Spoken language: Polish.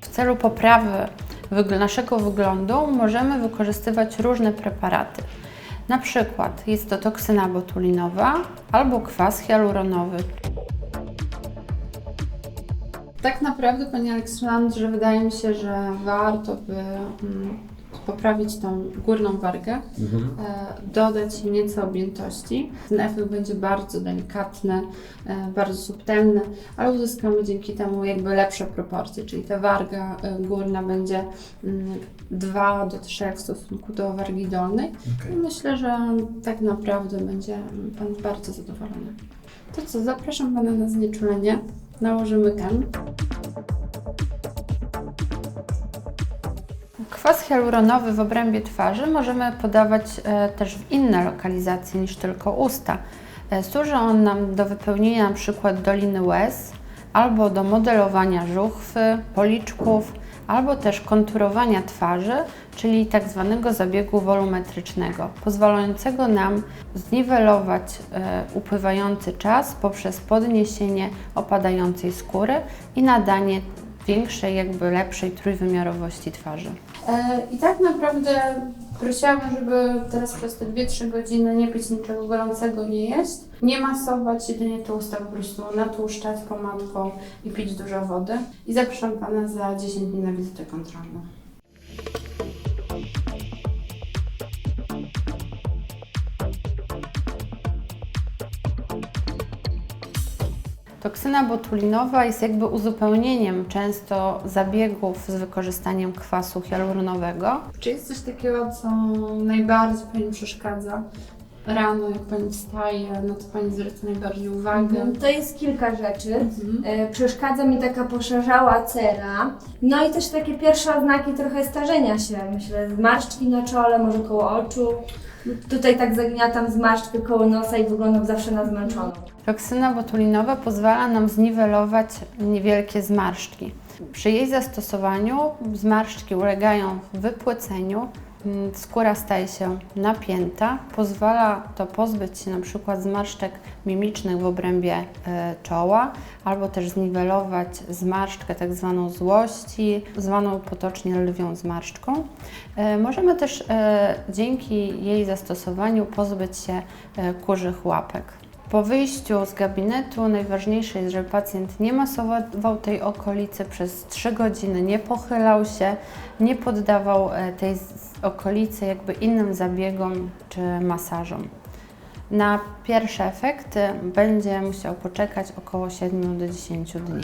W celu poprawy naszego wyglądu możemy wykorzystywać różne preparaty. Na przykład jest to toksyna botulinowa albo kwas hialuronowy. Tak naprawdę, Pani Aleksandrze, wydaje mi się, że warto by mm, poprawić tą górną wargę, e, dodać nieco objętości. Ten efekt będzie bardzo delikatny, e, bardzo subtelny, ale uzyskamy dzięki temu jakby lepsze proporcje, czyli ta warga e, górna będzie 2 do 3 w stosunku do wargi dolnej. I myślę, że tak naprawdę będzie Pan bardzo zadowolony. To co, zapraszam Pana na znieczulenie. Nałożymy krem. Kwas hialuronowy w obrębie twarzy możemy podawać e, też w inne lokalizacje niż tylko usta. E, służy on nam do wypełnienia przykład doliny łez, albo do modelowania żuchwy, policzków, albo też konturowania twarzy, czyli tak zwanego zabiegu wolumetrycznego, pozwalającego nam zniwelować e, upływający czas poprzez podniesienie opadającej skóry i nadanie większej, jakby lepszej trójwymiarowości twarzy. E, I tak naprawdę prosiłabym, żeby teraz przez te 2-3 godziny nie pić niczego gorącego, nie jeść, nie masować, jedynie te usta po prostu natłuszczać pomadką i pić dużo wody. I zapraszam Pana za 10 dni na wizytę kontrolną. Toksyna botulinowa jest jakby uzupełnieniem często zabiegów z wykorzystaniem kwasu hialuronowego. Czy jest coś takiego, co najbardziej Pani przeszkadza? Rano, jak Pani wstaje, na co Pani zwraca najbardziej uwagę? To jest kilka rzeczy. Mhm. E, Przeszkadza mi taka poszerzała cera. No i też takie pierwsze oznaki trochę starzenia się. Myślę, zmarszczki na czole, może koło oczu. Tutaj tak zagniatam zmarszczkę koło nosa i wyglądam zawsze na zmęczoną. Toksyna botulinowa pozwala nam zniwelować niewielkie zmarszczki. Przy jej zastosowaniu zmarszczki ulegają wypłyceniu, skóra staje się napięta, pozwala to pozbyć się na przykład zmarszczek mimicznych w obrębie e, czoła, albo też zniwelować zmarszczkę tak zwaną złości, zwaną potocznie lwią zmarszczką. E, Możemy też e, dzięki jej zastosowaniu pozbyć się kurzych łapek. Po wyjściu z gabinetu najważniejsze jest, żeby pacjent nie masował tej okolicy przez 3 godziny, nie pochylał się, nie poddawał tej okolicy jakby innym zabiegom czy masażom. Na pierwsze efekty będzie musiał poczekać około 7 do 10 dni.